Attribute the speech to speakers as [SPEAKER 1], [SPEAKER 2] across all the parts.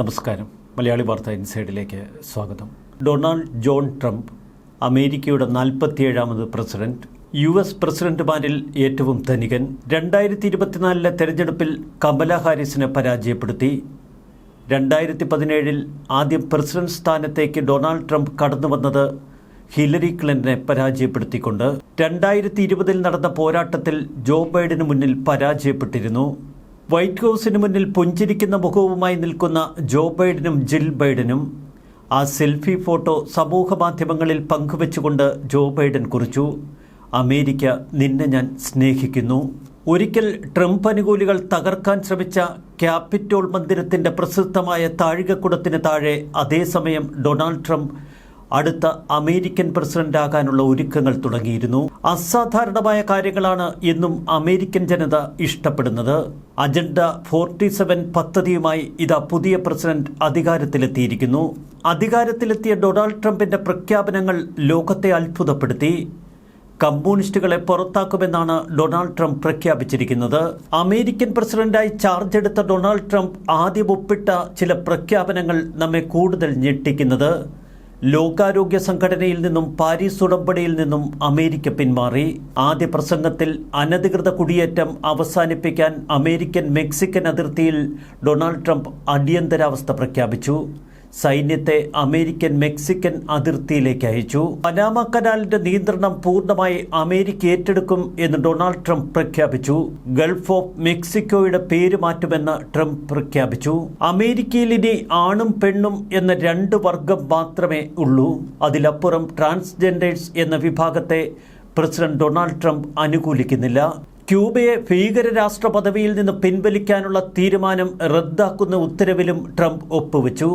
[SPEAKER 1] നമസ്കാരം. മലയാളി വാർത്ത ഇൻസൈഡിലേക്ക് സ്വാഗതം. ഡൊണാൾഡ് ജോൺ ട്രംപ് അമേരിക്കയുടെ നാൽപ്പത്തിയേഴാമത് പ്രസിഡന്റ് യു എസ് പ്രസിഡന്റുമാരിൽ ഏറ്റവും ധനികൻ രണ്ടായിരത്തി ഇരുപത്തിനാലിലെ തെരഞ്ഞെടുപ്പിൽ കമല ഹാരിസിനെ പരാജയപ്പെടുത്തി. രണ്ടായിരത്തി പതിനേഴിൽ ആദ്യം പ്രസിഡന്റ് സ്ഥാനത്തേക്ക് ഡൊണാൾഡ് ട്രംപ് കടന്നു വന്നത് ഹിലരി ക്ലിന്റനെ പരാജയപ്പെടുത്തിക്കൊണ്ട്. രണ്ടായിരത്തി ഇരുപതിൽ നടന്ന പോരാട്ടത്തിൽ ജോ ബൈഡന് മുന്നിൽ പരാജയപ്പെട്ടിരുന്നു. വൈറ്റ് ഹൗസിന് മുന്നിൽ പുഞ്ചിരിക്കുന്ന മുഖവുമായി നിൽക്കുന്ന ജോ ബൈഡനും ജിൽ ബൈഡനും ആ സെൽഫി ഫോട്ടോ സമൂഹ മാധ്യമങ്ങളിൽ പങ്കുവെച്ചുകൊണ്ട് ജോ ബൈഡൻ കുറിച്ചു. അമേരിക്ക നിന്നെ ഞാൻ സ്നേഹിക്കുന്നു. ഒരിക്കൽ ട്രംപ് അനുകൂലികൾ തകർക്കാൻ ശ്രമിച്ച ക്യാപിറ്റോൾ മന്ദിരത്തിന്റെ പ്രസിദ്ധമായ താഴികക്കുടത്തിന് താഴെ അതേസമയം ഡൊണാൾഡ് ട്രംപ് അടുത്ത അമേരിക്കൻ പ്രസിഡന്റാകാനുള്ള ഒരുക്കങ്ങൾ തുടങ്ങിയിരുന്നു. അസാധാരണമായ കാര്യങ്ങളാണ് എന്നും അമേരിക്കൻ ജനത ഇഷ്ടപ്പെടുന്നത്. അജണ്ട ഫോർട്ടി സെവൻ പദ്ധതിയുമായി ഇതാ പുതിയ പ്രസിഡന്റ് അധികാരത്തിലെത്തിയിരിക്കുന്നു. അധികാരത്തിലെത്തിയ ഡൊണാൾഡ് ട്രംപിന്റെ പ്രഖ്യാപനങ്ങൾ ലോകത്തെ അത്ഭുതപ്പെടുത്തി. കമ്മ്യൂണിസ്റ്റുകളെ പുറത്താക്കുമെന്നാണ് ഡൊണാൾഡ് ട്രംപ് പ്രഖ്യാപിച്ചിരിക്കുന്നത്. അമേരിക്കൻ പ്രസിഡന്റായി ചാർജ് എടുത്ത ഡൊണാൾഡ് ട്രംപ് ആദ്യം ഒപ്പിട്ട ചില പ്രഖ്യാപനങ്ങൾ നമ്മെ കൂടുതൽ ഞെട്ടിക്കുന്നത്. ലോകാരോഗ്യ സംഘടനയിൽ നിന്നും പാരീസ് ഉടമ്പടിയിൽ നിന്നും അമേരിക്ക പിന്മാറി. ആദ്യ പ്രസംഗത്തിൽ അനധികൃത കുടിയേറ്റം അവസാനിപ്പിക്കാൻ അമേരിക്കൻ മെക്സിക്കൻ അതിർത്തിയിൽ ഡൊണാൾഡ് ട്രംപ് അടിയന്തരാവസ്ഥ പ്രഖ്യാപിച്ചു. സൈന്യത്തെ അമേരിക്കൻ മെക്സിക്കൻ അതിർത്തിയിലേക്ക് അയച്ചു. പനാമ കനാലിന്റെ നിയന്ത്രണം പൂർണമായി അമേരിക്ക ഏറ്റെടുക്കും എന്ന് ഡൊണാൾഡ് ട്രംപ് പ്രഖ്യാപിച്ചു. ഗൾഫ് ഓഫ് മെക്സിക്കോയുടെ പേര് മാറ്റുമെന്ന് ട്രംപ് പ്രഖ്യാപിച്ചു. അമേരിക്കയിൽ ഇനി ആണും പെണ്ണും എന്ന രണ്ട് വർഗം മാത്രമേ ഉള്ളൂ. അതിലപ്പുറം ട്രാൻസ്ജെൻഡേഴ്സ് എന്ന വിഭാഗത്തെ പ്രസിഡന്റ് ഡൊണാൾഡ് ട്രംപ് അനുകൂലിക്കുന്നില്ല. ക്യൂബയെ ഭീകരരാഷ്ട്ര പദവിയിൽ നിന്ന് പിൻവലിക്കാനുള്ള തീരുമാനം റദ്ദാക്കുന്ന ഉത്തരവിലും ട്രംപ് ഒപ്പുവെച്ചു.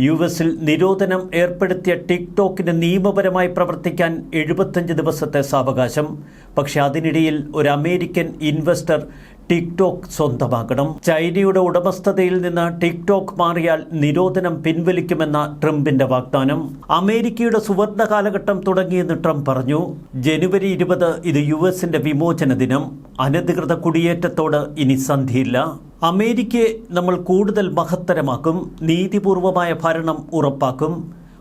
[SPEAKER 1] യു എസിൽ നിരോധനം ഏർപ്പെടുത്തിയ ടിക്ടോക്കിന് നിയമപരമായി പ്രവർത്തിക്കാൻ എഴുപത്തഞ്ച് ദിവസത്തെ സാവകാശം. പക്ഷെ അതിനിടയിൽ ഒരു അമേരിക്കൻ ഇൻവെസ്റ്റർ ടിക്ടോക്ക് സ്വന്തമാക്കണം. ചൈനയുടെ ഉടമസ്ഥതയിൽ നിന്ന് ടിക്ടോക്ക് മാറിയാൽ നിരോധനം പിൻവലിക്കുമെന്ന ട്രംപിന്റെ വാഗ്ദാനം. അമേരിക്കയുടെ സുവർണ കാലഘട്ടം തുടങ്ങിയെന്ന് ട്രംപ് പറഞ്ഞു. ജനുവരി ഇരുപത് ഇത് യു എസിന്റെ വിമോചന ദിനം. അനധികൃത കുടിയേറ്റത്തോട് ഇനി സന്ധിയില്ല. അമേരിക്കയെ നമ്മൾ കൂടുതൽ മഹത്തരമാക്കും നീതിപൂർവമായ ഭരണം ഉറപ്പാക്കും.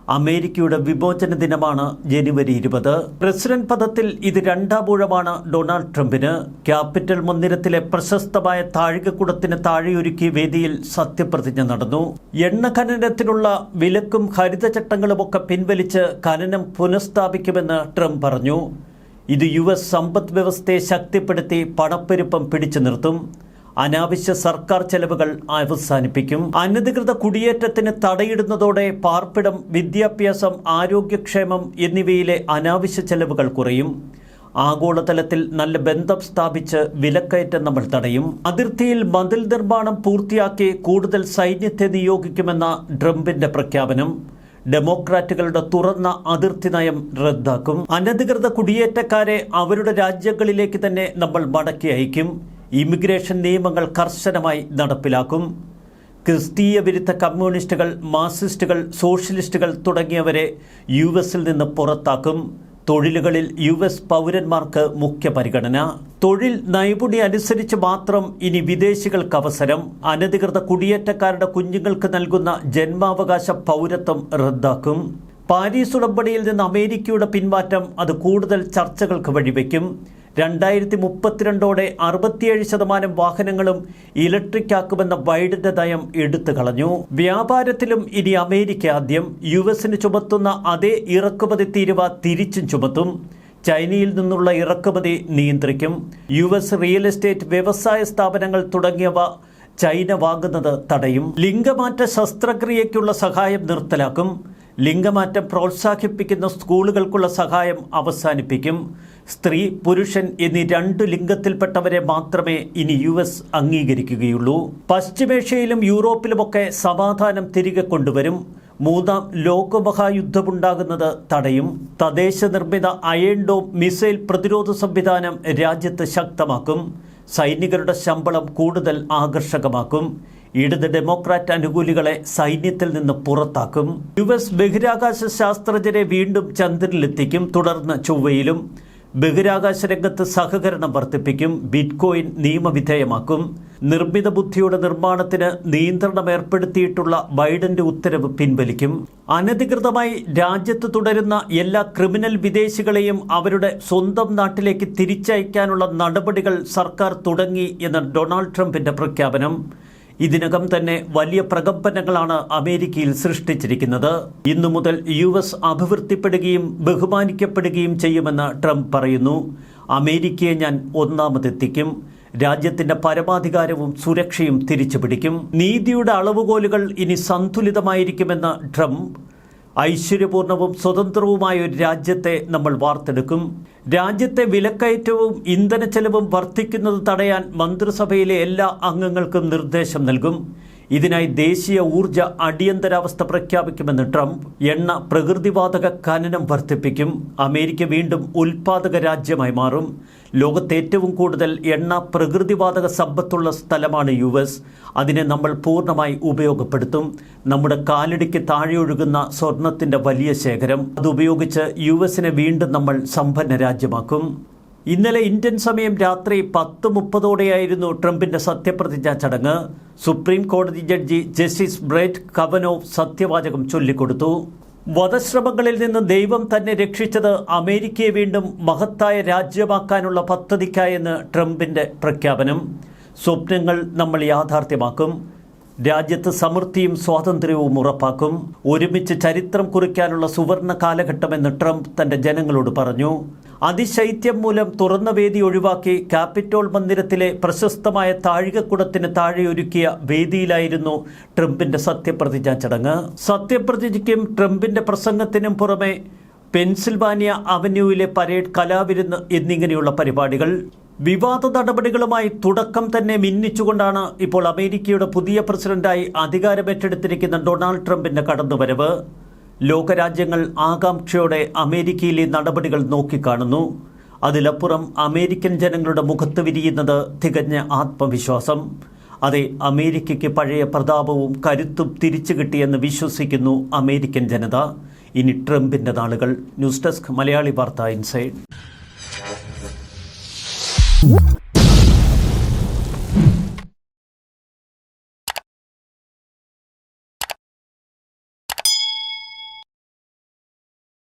[SPEAKER 1] അമേരിക്കയുടെ വിമോചന ദിനമാണ് ജനുവരി ഇരുപത്. പ്രസിഡന്റ് പദത്തിൽ ഇത് രണ്ടാം ഊഴമാണ് ഡൊണാൾഡ് ട്രംപിന്. ക്യാപിറ്റൽ മന്ദിരത്തിലെ പ്രശസ്തമായ താഴികക്കുടത്തിന് താഴെയൊരുക്കി വേദിയിൽ സത്യപ്രതിജ്ഞ നടന്നു. എണ്ണ ഖനനത്തിനുള്ള വിലക്കും ഹരിതചട്ടങ്ങളുമൊക്കെ പിൻവലിച്ച് ഖനനം പുനഃസ്ഥാപിക്കുമെന്ന് ട്രംപ് പറഞ്ഞു. ഇത് യു എസ് സമ്പദ് വ്യവസ്ഥയെ ശക്തിപ്പെടുത്തി പണപ്പെരുപ്പം പിടിച്ചു നിർത്തും. അനാവശ്യ സർക്കാർ ചെലവുകൾ അവസാനിപ്പിക്കും. അനധികൃത കുടിയേറ്റത്തിന് തടയിടുന്നതോടെ പാർപ്പിടം വിദ്യാഭ്യാസം ആരോഗ്യക്ഷേമം എന്നിവയിലെ അനാവശ്യ ചെലവുകൾ കുറയും. ആഗോളതലത്തിൽ നല്ല ബന്ധം സ്ഥാപിച്ച് വിലക്കയറ്റം നമ്മൾ തടയും. അതിർത്തിയിൽ മതിൽ നിർമ്മാണം പൂർത്തിയാക്കി കൂടുതൽ സൈന്യത്തെ നിയോഗിക്കുമെന്ന ട്രംപിന്റെ പ്രഖ്യാപനം. ഡെമോക്രാറ്റുകളുടെ തുറന്ന അതിർത്തി നയം റദ്ദാക്കും. അനധികൃത കുടിയേറ്റക്കാരെ അവരുടെ രാജ്യങ്ങളിലേക്ക് തന്നെ നമ്മൾ മടക്കി അയക്കും. ഇമിഗ്രേഷൻ നിയമങ്ങൾ കർശനമായി നടപ്പിലാക്കും. ക്രിസ്തീയ വിരുദ്ധ കമ്മ്യൂണിസ്റ്റുകൾ മാർസിസ്റ്റുകൾ സോഷ്യലിസ്റ്റുകൾ തുടങ്ങിയവരെ യു എസിൽ നിന്ന് പുറത്താക്കും. തൊഴിലുകളിൽ യു എസ് പൗരന്മാർക്ക് മുഖ്യ പരിഗണന തൊഴിൽ നൈപുണി അനുസരിച്ച് മാത്രം ഇനി വിദേശികൾക്ക് അവസരം. അനധികൃത കുടിയേറ്റക്കാരുടെ കുഞ്ഞുങ്ങൾക്ക് നൽകുന്ന ജന്മാവകാശ പൗരത്വം റദ്ദാക്കും. പാരീസ് ഉടമ്പടിയിൽ നിന്ന് അമേരിക്കയുടെ പിന്മാറ്റം അത് കൂടുതൽ ചർച്ചകൾക്ക് വഴിവെക്കും. രണ്ടായിരത്തി മുപ്പത്തിരണ്ടോടെ അറുപത്തിയേഴ് ശതമാനം വാഹനങ്ങളും ഇലക്ട്രിക് ആക്കുമെന്ന ബൈഡന്റെ നയം എടുത്തു കളഞ്ഞു. വ്യാപാരത്തിലും ഇനി അമേരിക്ക ആദ്യം. യു എസിന് ചുമത്തുന്ന അതേ ഇറക്കുമതി തീരുവ തിരിച്ചും ചുമത്തും. ചൈനയിൽ നിന്നുള്ള ഇറക്കുമതി നിയന്ത്രിക്കും. യു എസ് റിയൽ എസ്റ്റേറ്റ് വ്യവസായ സ്ഥാപനങ്ങൾ തുടങ്ങിയവ ചൈന വാങ്ങുന്നത് തടയും. ലിംഗമാറ്റ ശസ്ത്രക്രിയയ്ക്കുള്ള സഹായം നിർത്തലാക്കും. ലിംഗമാറ്റം പ്രോത്സാഹിപ്പിക്കുന്ന സ്കൂളുകൾക്കുള്ള സഹായം അവസാനിപ്പിക്കും. സ്ത്രീ പുരുഷൻ എന്നീ രണ്ട് ലിംഗത്തിൽപ്പെട്ടവരെ മാത്രമേ ഇനി യു എസ് അംഗീകരിക്കുകയുള്ളൂ. പശ്ചിമേഷ്യയിലും യൂറോപ്പിലുമൊക്കെ സമാധാനം തിരികെ കൊണ്ടുവരും. മൂന്നാം ലോകമഹായുദ്ധമുണ്ടാകുന്നത് തടയും. തദ്ദേശ നിർമ്മിത അയൺ മിസൈൽ പ്രതിരോധ സംവിധാനം രാജ്യത്ത് ശക്തമാക്കും. സൈനികരുടെ ശമ്പളം കൂടുതൽ ആകർഷകമാക്കും. ഇടത് ഡെമോക്രാറ്റ് അനുകൂലികളെ സൈന്യത്തിൽ നിന്ന് പുറത്താക്കും. യു എസ് ബഹിരാകാശ ശാസ്ത്രജ്ഞരെ വീണ്ടും ചന്ദ്രനിലെത്തിക്കും. തുടർന്ന് ചൊവ്വയിലും ബഹിരാകാശ രംഗത്ത് സഹകരണം വർദ്ധിപ്പിക്കും. ബിറ്റ്കോയിൻ നിയമവിധേയമാക്കും. നിർമ്മിത ബുദ്ധിയുടെ നിർമ്മാണത്തിന് നിയന്ത്രണം ഏർപ്പെടുത്തിയിട്ടുള്ള ബൈഡന്റെ ഉത്തരവ് പിൻവലിക്കും. അനധികൃതമായി രാജ്യത്ത് തുടരുന്ന എല്ലാ ക്രിമിനൽ വിദേശികളെയും അവരുടെ സ്വന്തം നാട്ടിലേക്ക് തിരിച്ചയക്കാനുള്ള നടപടികൾ സർക്കാർ തുടങ്ങി എന്ന ഡൊണാൾഡ് ട്രംപിന്റെ പ്രഖ്യാപനം. ഇതിനകം തന്നെ വലിയ പ്രകമ്പനങ്ങളാണ് അമേരിക്കയിൽ സൃഷ്ടിച്ചിരിക്കുന്നത്. ഇന്നു മുതൽ യു എസ് അഭിവൃദ്ധിപ്പെടുകയും ബഹുമാനിക്കപ്പെടുകയും ചെയ്യുമെന്ന് ട്രംപ് പറയുന്നു. അമേരിക്കയെ ഞാൻ ഒന്നാമതെത്തിക്കും. രാജ്യത്തിന്റെ പരമാധികാരവും സുരക്ഷയും തിരിച്ചുപിടിക്കും. നീതിയുടെ അളവുകോലുകൾ ഇനി സന്തുലിതമായിരിക്കുമെന്ന് ട്രംപ് ഐശ്വര്യപൂർണവും സ്വതന്ത്രവുമായ ഒരു രാജ്യത്തെ നമ്മൾ വാർത്തെടുക്കും. രാജ്യത്തെ വിലക്കയറ്റവും ഇന്ധന ചെലവും വർദ്ധിക്കുന്നത് തടയാൻ മന്ത്രിസഭയിലെ എല്ലാ അംഗങ്ങൾക്കും നിർദ്ദേശം നൽകും. ഇതിനായി ദേശീയ ഊർജ അടിയന്തരാവസ്ഥ പ്രഖ്യാപിക്കുമെന്ന് ട്രംപ് എണ്ണ പ്രകൃതിവാതക ഖനനം വർദ്ധിപ്പിക്കും. അമേരിക്ക വീണ്ടും ഉൽപാദക രാജ്യമായി മാറും. ലോകത്തെ ഏറ്റവും കൂടുതൽ എണ്ണ പ്രകൃതിവാതക സമ്പത്തുള്ള സ്ഥലമാണ് യു എസ്. അതിനെ നമ്മൾ പൂർണമായി ഉപയോഗപ്പെടുത്തും. നമ്മുടെ കാലടിക്ക് താഴെ ഒഴുകുന്ന സ്വർണത്തിന്റെ വലിയ ശേഖരം അതുപയോഗിച്ച് യു എസിനെ വീണ്ടും നമ്മൾ സമ്പന്ന രാജ്യമാക്കും. ഇന്നലെ ഇന്ത്യൻ സമയം രാത്രി പത്ത് മുപ്പതോടെയായിരുന്നു ട്രംപിന്റെ സത്യപ്രതിജ്ഞാ ചടങ്ങ്. സുപ്രീം കോടതി ജഡ്ജി ജസ്റ്റിസ് ബ്രേറ്റ് കവനോവ് സത്യവാചകം ചൊല്ലിക്കൊടുത്തു. വധശ്രമങ്ങളിൽ നിന്ന് ദൈവം തന്നെ രക്ഷിച്ചത് അമേരിക്കയെ വീണ്ടും മഹത്തായ രാജ്യമാക്കാനുള്ള പദ്ധതിക്കായെന്ന് ട്രംപിന്റെ പ്രഖ്യാപനം. സ്വപ്നങ്ങൾ നമ്മൾ യാഥാർത്ഥ്യമാക്കും. രാജ്യത്ത് സമൃദ്ധിയും സ്വാതന്ത്ര്യവും ഉറപ്പാക്കും. ഒരുമിച്ച് ചരിത്രം കുറിക്കാനുള്ള സുവർണ കാലഘട്ടമെന്ന് ട്രംപ് തന്റെ ജനങ്ങളോട് പറഞ്ഞു. അതിശൈത്യം മൂലം തുറന്ന വേദി ഒഴിവാക്കി ക്യാപിറ്റോൾ മന്ദിരത്തിലെ പ്രശസ്തമായ താഴികക്കുടത്തിന് താഴെ ഒരുക്കിയ വേദിയിലായിരുന്നു ട്രംപിന്റെ സത്യപ്രതിജ്ഞ ചടങ്ങ്. സത്യപ്രതിജ്ഞയ്ക്കും ട്രംപിന്റെ പ്രസംഗത്തിനും പുറമെ പെൻസിൽവാനിയ അവന്യൂവിലെ പരേഡ് കലാവിരുന്ന് എന്നിങ്ങനെയുള്ള പരിപാടികൾ. വിവാദ നടപടികളുമായി തുടക്കം തന്നെ മിന്നിച്ചുകൊണ്ടാണ് ഇപ്പോൾ അമേരിക്കയുടെ പുതിയ പ്രസിഡന്റായി അധികാരമേറ്റെടുത്തിരിക്കുന്ന ഡൊണാൾഡ് ട്രംപിന്റെ കടന്നുവരവ്. ലോകരാജ്യങ്ങൾ ആകാംക്ഷയോടെ അമേരിക്കയിലെ നടപടികൾ നോക്കിക്കാണുന്നു. അതിലപ്പുറം അമേരിക്കൻ ജനങ്ങളുടെ മുഖത്ത് വിരിയുന്നത് തികഞ്ഞ ആത്മവിശ്വാസം. അതെ അമേരിക്കയ്ക്ക് പഴയ പ്രതാപവും കരുത്തും തിരിച്ചു കിട്ടിയെന്ന് വിശ്വസിക്കുന്നു അമേരിക്കൻ ജനത. ഇനി ട്രംപിന്റെ നാളുകൾ. ന്യൂസ് ഡെസ്ക് മലയാളി വാർത്ത ഇൻസൈഡ്.